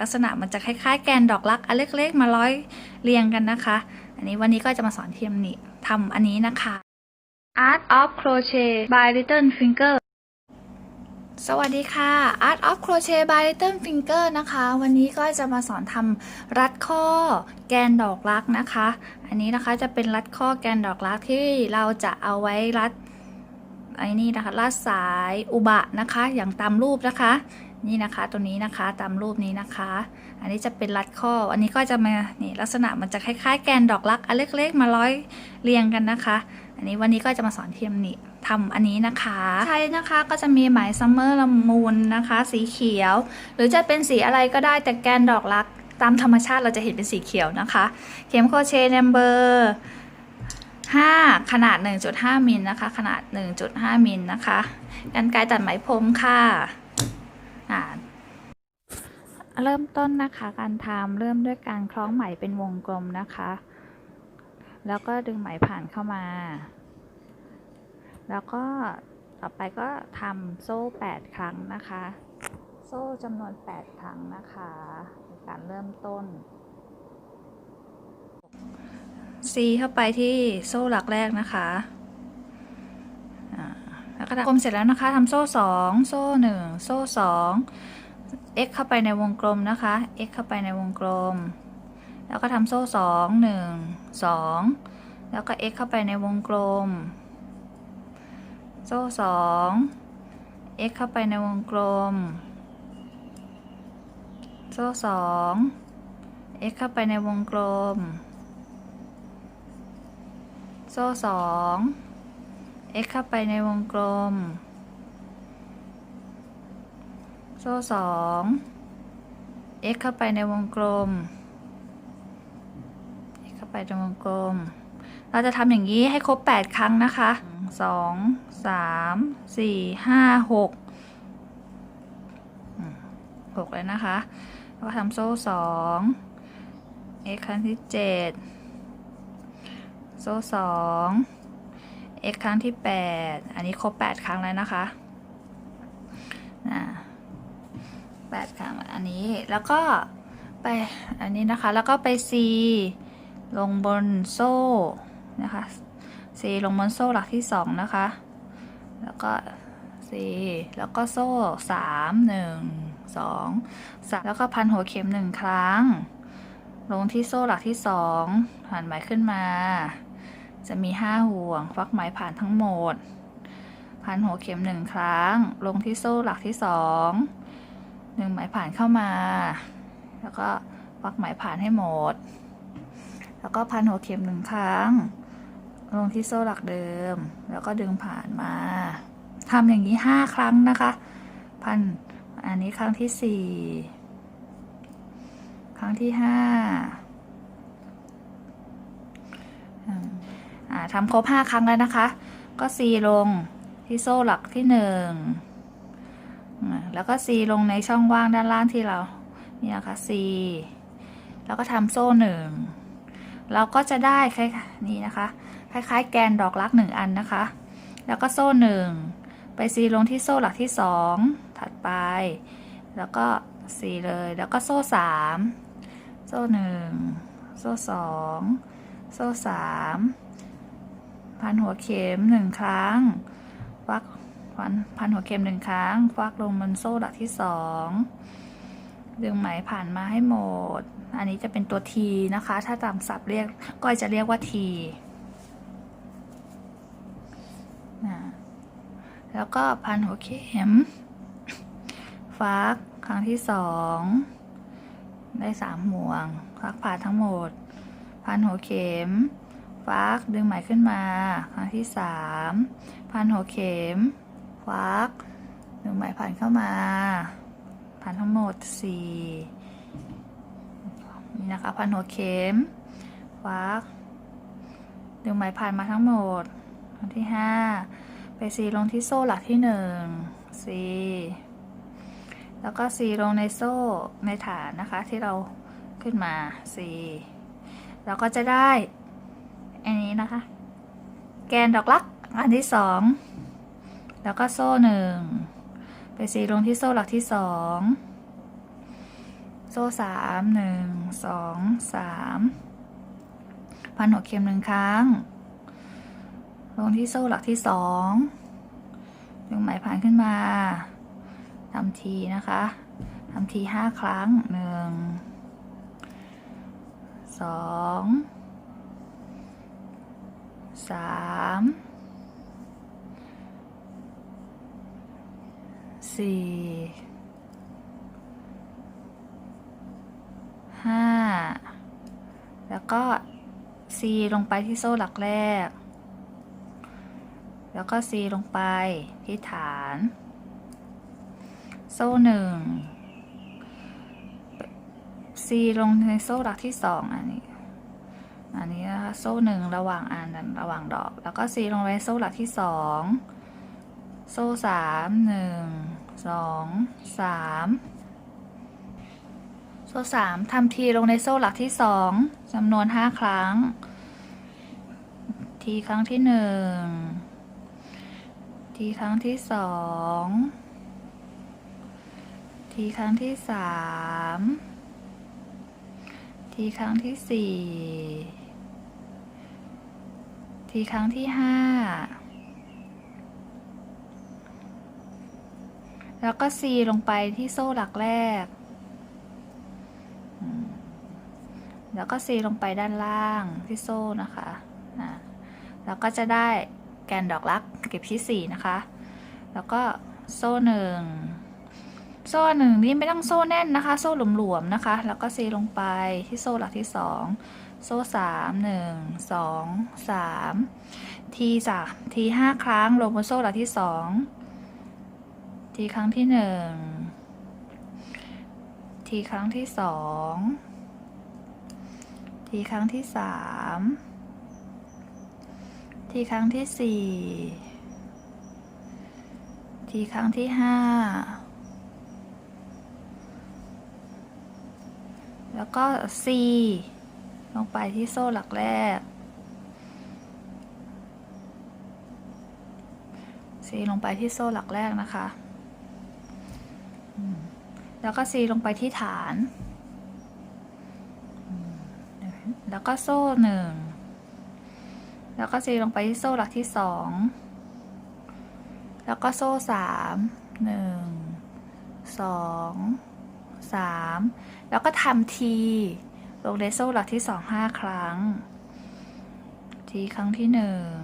ลักษณะมันจะคล้ายๆ แกนดอกรักอันเล็กๆ มาร้อยเรียงกันนะคะ อันนี้วันนี้ก็จะมาสอนเทียมนี่ทำอันนี้นะคะ Art of Crochet by Little Finger สวัสดีค่ะ Art of Crochet by Little Finger นะคะ วันนี้ก็จะมาสอนทำรัดข้อแกนดอกรักนะคะ อันนี้นะคะจะเป็นรัดข้อแกนดอกรักที่เราจะเอาไว้รัดไอ้นี่นะคะรัดสายอุบะนะคะ อย่างตามรูปนะคะ นี่นะคะตัวนี้นะคะตามรูปนี้นะคะ อันนี้จะเป็นรัดข้อ อันนี้ก็จะมานี่ลักษณะมันจะคล้ายๆ แกนดอกรักอันเล็กๆ มาร้อยเรียงกันนะคะ อันนี้วันนี้ก็จะมาสอนเทียมนี่ทำอันนี้นะคะใช้นะคะก็จะมีไหมซัมเมอร์ละมุนนะคะ สีเขียว หรือจะเป็นสีอะไรก็ได้แต่แกนดอกรักตามธรรมชาติเราจะเห็นเป็นสีเขียวนะคะ เข็มโคเชต์นัมเบอร์5ขนาด 1.5มิลนะคะ ขนาด 1.5มิลนะคะกันไกรตัดไหมพรมค่ะ เริ่มต้นนะคะการทำเริ่มด้วยการคล้องไหมเป็นวงกลมนะคะ แล้วก็ดึงไหมผ่านเข้ามา แล้วก็ต่อไปก็ทำโซ่ 8 ครั้งนะคะ โซ่จำนวน 8 ครั้งนะคะในการเริ่มต้น ซีเข้าไปที่โซ่หลักแรกนะคะอ่าแล้วก็กลมเสร็จแล้วนะคะทำโซ่ 2 โซ่ 1 โซ่ 2 x เข้าไปในวงกลมนะคะ x เข้าไปในวงกลม แล้วก็ทำโซ่2 1 2แล้วก็ x เข้าไปในวงกลมโซ่2 x เข้าไปในวงกลมโซ่2 x เข้าไปในวงกลม โซ่สอง x เข้าไปในวงกลม โซ่สอง x เข้าไปในวงกลม x เข้าไปในวงกลม เราจะทำอย่างนี้ให้ครบ 8 ครั้งนะคะ 2 3 4 5 6 6 เลยนะคะ เราทำโซ่สอง x ครั้งที่ 7 โซ่สอง x ครั้งที่ 8 อันนี้ครบ 8 ครั้งแล้วนะคะนะ 8 ครั้งอันนี้แล้วก็ไปอันนี้นะคะแล้วก็ไป C ลงบนโซ่นะคะ C ลงบนโซ่หลักที่ 2 นะคะ แล้วก็ C แล้วก็โซ่ 3 1 2 3 แล้วก็พันหัวเข็ม 1 ครั้ง ลงที่โซ่หลักที่ผ่านไหมขึ้นมา จะมี 5 ห่วง ฟักไหมผ่านทั้งหมด พันหัวเข็ม 1 ครั้ง ลงที่โซ่หลักที่ 2 หนึ่งไหมผ่านเข้ามา แล้วก็ฟักไหมผ่านให้หมด แล้วก็พันหัวเข็มหนึ่งครั้ง ลงที่โซ่หลักเดิม แล้วก็ดึงผ่านมาทำอย่างนี้ห้าครั้งนะคะ พันอันนี้ครั้งที่สี่ครั้งที่ห้าอ่าทำครบห้าครั้งแล้วนะคะ ก็ซีลงที่โซ่หลักที่หนึ่ง แล้วก็ซีลงในช่องว่างด้านล่างที่เรา นี่นะคะซีแล้วก็ทำโซ่หนึ่ง เราก็จะได้คล้ายๆนี่นะคะ คล้ายๆ แกนดอกรักหนึ่งอันนะคะ แล้วก็โซ่หนึ่ง ไปซีลงที่โซ่หลักที่สองถัดไป แล้วก็ซีเลย แล้วก็โซ่สามโซ่หนึ่ง โซ่สอง โซ่สามพันหัวเข็มหนึ่งครั้งฟัก พันพันหัวเข็มหนึ่งครั้งฟักลงบนโซ่หลักที่สองดึงไหมผ่านมาให้หมด อันนี้จะเป็นตัวทีนะคะ ถ้าตามศัพท์เรียกก็จะเรียกว่าทีนะแล้วก็พันหัวเข็ม ฟักครั้งที่สองได้สามห่วง ฟักผ่านทั้งหมด พันหัวเข็ม ฟักดึงไหมขึ้นมา ครั้งที่สามพันหัวเข็ม ฟักดึงไหมผ่านเข้ามา ผ่านทั้งหมดสี่นี่นะคะพันหัวเข็มฟักดึงไหมผ่านมาทั้งหมดครั้งที่ห้าไปซีลงที่โซ่หลักที่หนึ่งซีแล้วก็ซีลงในโซ่ในฐานนะคะที่เราขึ้นมาซีแล้วก็จะได้อันนี้นะคะ แกนดอกลักอันที่สอง แล้วก็โซ่หนึ่งไปซีลงที่โซ่หลักที่สองโซ่โซ่สามหนึ่งสองสามพันหัวเข็มหนึ่งครั้ง ลงที่โซ่หลักที่สองดึงไหมผ่านขึ้นมาทำทีนะคะทำทีห้าครั้งหนึ่งสองสาม สี่ห้าแล้วก็ C ลงไปที่โซ่หลักแรก แล้วก็ C ลงไปที่ฐาน โซ่หนึ่ง C ลงในโซ่หลักที่สองอันนี้ อันนี้นะคะโซ่หนึ่งระหว่างอันนั้นระหว่างดอก แล้วก็ C ลงไปโซ่หลักที่สอง โซ่สามหนึ่ง สองสามโซ่สามทำทีลงในโซ่หลักที่สองจำนวนห้าครั้ง ทีครั้งที่หนึ่งทีครั้งที่สองทีครั้งที่สามทีครั้งที่สี่ทีครั้งที่ห้า แล้วก็ C ลงไปที่โซ่หลักแรก แล้วก็ C ลงไปด้านล่างที่โซ่นะคะแล้วก็จะได้แกนดอกรักเก็บที่สี่นะคะ แล้วก็โซ่หนึ่งโซ่หนึ่งนี่ไม่ต้องโซ่แน่นนะคะ โซ่หลวมๆนะคะ แล้วก็ C ลงไปที่โซ่หลักที่สองโซ่สามหนึ่งสองสามทีสามทีห้าครั้งลงบนโซ่หลักที่สอง ทีครั้งที่หนึ่งทีครั้งที่สองทีครั้งที่สามทีครั้งที่สี่ทีครั้งที่ห้าแล้วก็ C ลงไปที่โซ่หลักแรก C ลงไปที่โซ่หลักแรกนะคะ แล้วก็ C ลงไปที่ฐาน แล้วก็โซ่หนึ่ง แล้วก็ซีลงไปที่โซ่หลักที่สอง แล้วก็โซ่สามหนึ่ง สองสามแล้วก็ทำทีลงในโซ่หลักที่สองห้าครั้ง ทีครั้งที่หนึ่ง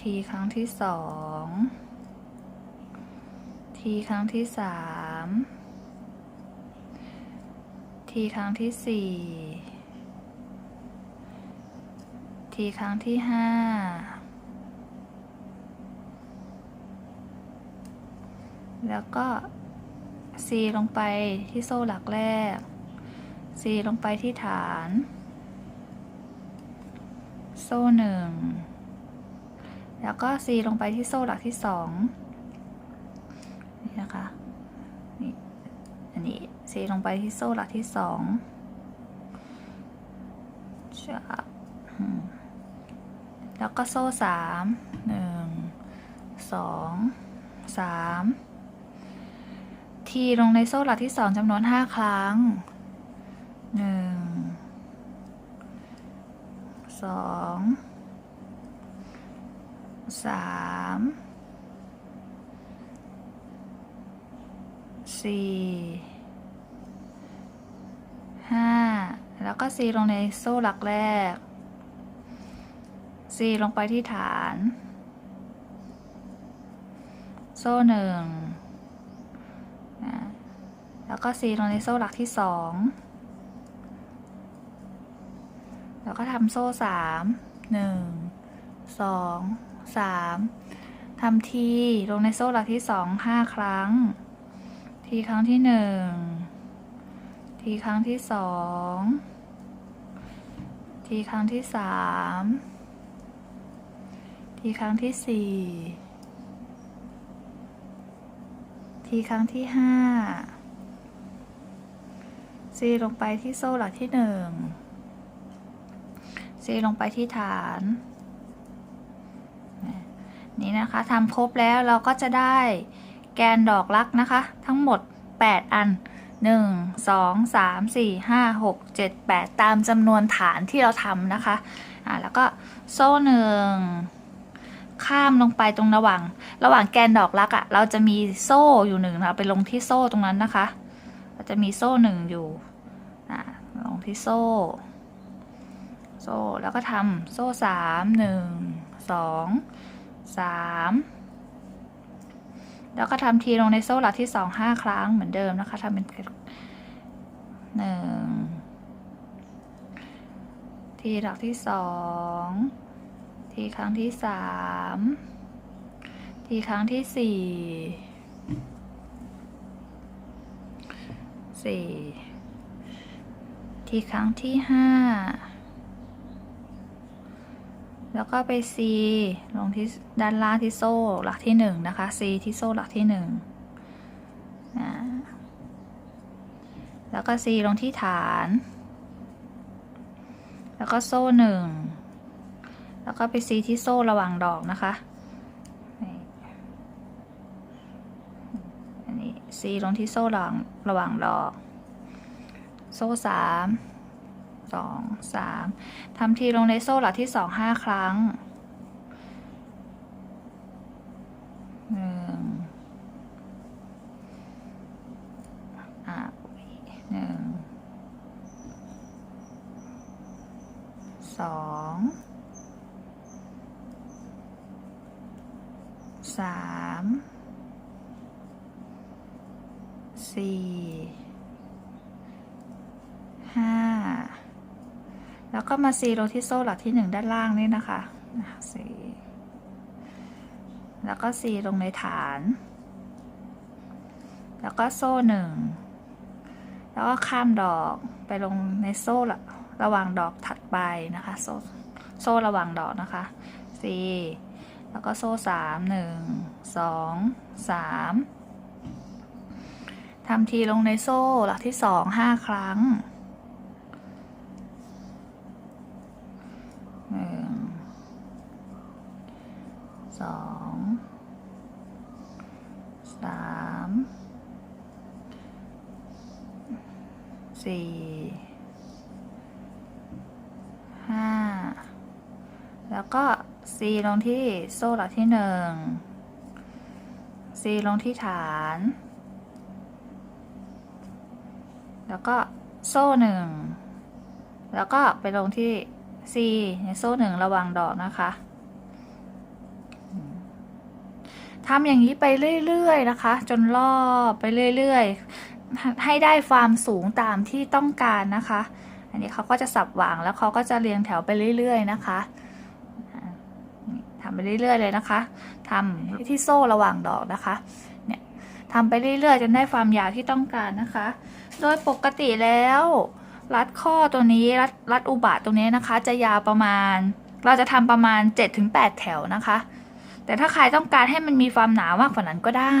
ทีครั้งที่สอง ทีครั้งที่สามทีครั้งที่สี่ทีครั้งที่ห้าแล้วก็ C ลงไปที่โซ่หลักแรก C ลงไปที่ฐาน โซ่หนึ่งแล้วก็ C ลงไปที่โซ่หลักที่สอง นะคะนี่อันนี้ C ลงไปที่โซ่หลักที่สองจะแล้วก็โซ่สามหนึ่งสองสามทีลงในโซ่หลักที่สองจำนวนห้าครั้งหนึ่งสองสาม สี่ห้าแล้วก็ซีลงในโซ่หลักแรก C ลงไปที่ฐาน โซ่หนึ่งแล้วก็ C ลงในโซ่หลักที่สองแล้วก็ทำโซ่สามหนึ่งสองสามทำทีลงในโซ่หลักที่สองห้าครั้ง ทีครั้งที่หนึ่ง ทีครั้งที่สอง ทีครั้งที่สาม ทีครั้งที่สี่ ทีครั้งที่ห้า C ลงไปที่โซ่หลักที่หนึ่ง C ลงไปที่ฐาน นี่นะคะทำครบแล้วเราก็จะได้ แกนดอกรักนะคะ ทั้งหมด 8 อันหนึ่งสองสามสี่ห้าหกเจ็ดแปดตามจำนวนฐานที่เราทำนะคะอ่าแล้วก็โซ่หนึ่งข้ามลงไปตรงระหว่าง ระหว่างแกนดอกรักอะ่ะ เราจะมีโซ่อยู่หนึ่งเราไปลงที่โซ่ตรงนั้นนะคะเราจะมีโซ่หนึ่งอยู่อ่าลงที่โซ่ โซ่แล้วก็ทำโซ่สามหนึ่งสองสาม แล้วก็ทำทีลงในโซ่หลักที่สองห้าครั้งเหมือนเดิมนะคะทำเป็นหนึ่งทีหลักที่สองทีครั้งที่สามทีครั้งที่สี่สี่ทีครั้งที่ห้า แล้วก็ไป C ลงที่ด้านล่างที่โซ่หลักที่หนึ่งนะคะ C ที่โซ่หลักที่หนึ่งแล้วก็ C ลงที่ฐาน แล้วก็โซ่หนึ่งแล้วก็ไป C ที่โซ่ระหว่างดอกนะคะนี่อันนี้ C ลงที่โซ่ระหว่างระหว่างดอก โซ่สาม สองสามทำทีลงในโซ่หลักที่สองห้าครั้งหนึ่งอะหนึ่งสองสามสี่ห้า แล้วก็มาซีลงที่โซ่หลักที่หนึ่งด้านล่างนี่นะคะซีแล้วก็ซีลงในฐาน แล้วก็โซ่หนึ่งแล้วก็ข้ามดอกไปลงในโซ่ละระหว่างดอกถัดไปนะคะ โซ่โซ่ระหว่างดอกนะคะซีแล้วก็โซ่สามหนึ่งสองสามทำทีลงในโซ่หลักที่สองห้าครั้ง หนึ่งสองสาม สี่ห้าแล้วก็ C ลงที่โซ่หลักที่หนึ่ง C ลงที่ฐาน แล้วก็โซ่หนึ่งแล้วก็ไปลงที่ C ในโซ่หนึ่งระหว่างดอกนะคะทำอย่างนี้ไปเรื่อยๆนะคะ จนรอบไปเรื่อย ๆ ให้ได้ความสูงตามที่ต้องการนะคะ อันนี้เขาก็จะสับวางแล้วเขาก็จะเรียงแถวไปเรื่อย ๆ นะคะทำไปเรื่อย ๆ เลยนะคะทำที่โซ่ระหว่างดอกนะคะ เนี่ยทำไปเรื่อย ๆ จนได้ความยาวที่ต้องการนะคะ โดยปกติแล้ว รัดข้อตัวนี้รัดรัดอุบะตรงนี้นะคะ จะยาวประมาณ เราจะทำประมาณ 7-8 แถวนะคะ แต่ถ้าใครต้องการให้มันมีความหนามากกว่านั้นก็ได้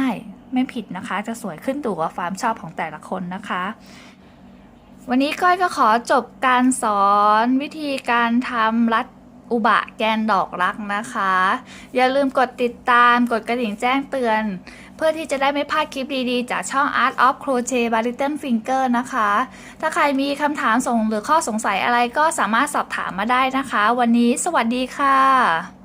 ไม่ผิดนะคะ จะสวยขึ้นตู่กับความชอบของแต่ละคนนะคะ วันนี้ก้อยก็ขอจบการสอนวิธีการทำรัดอุบะแกนดอกรักนะคะ อย่าลืมกดติดตามกดกระดิ่งแจ้งเตือน เพื่อที่จะได้ไม่พลาดคลิปดีๆ จากช่อง Art of Crochet by Little Finger นะคะ ถ้าใครมีคำถามสงหรือข้อสงสัยอะไรก็สามารถสอบถามมาได้นะคะ วันนี้สวัสดีค่ะ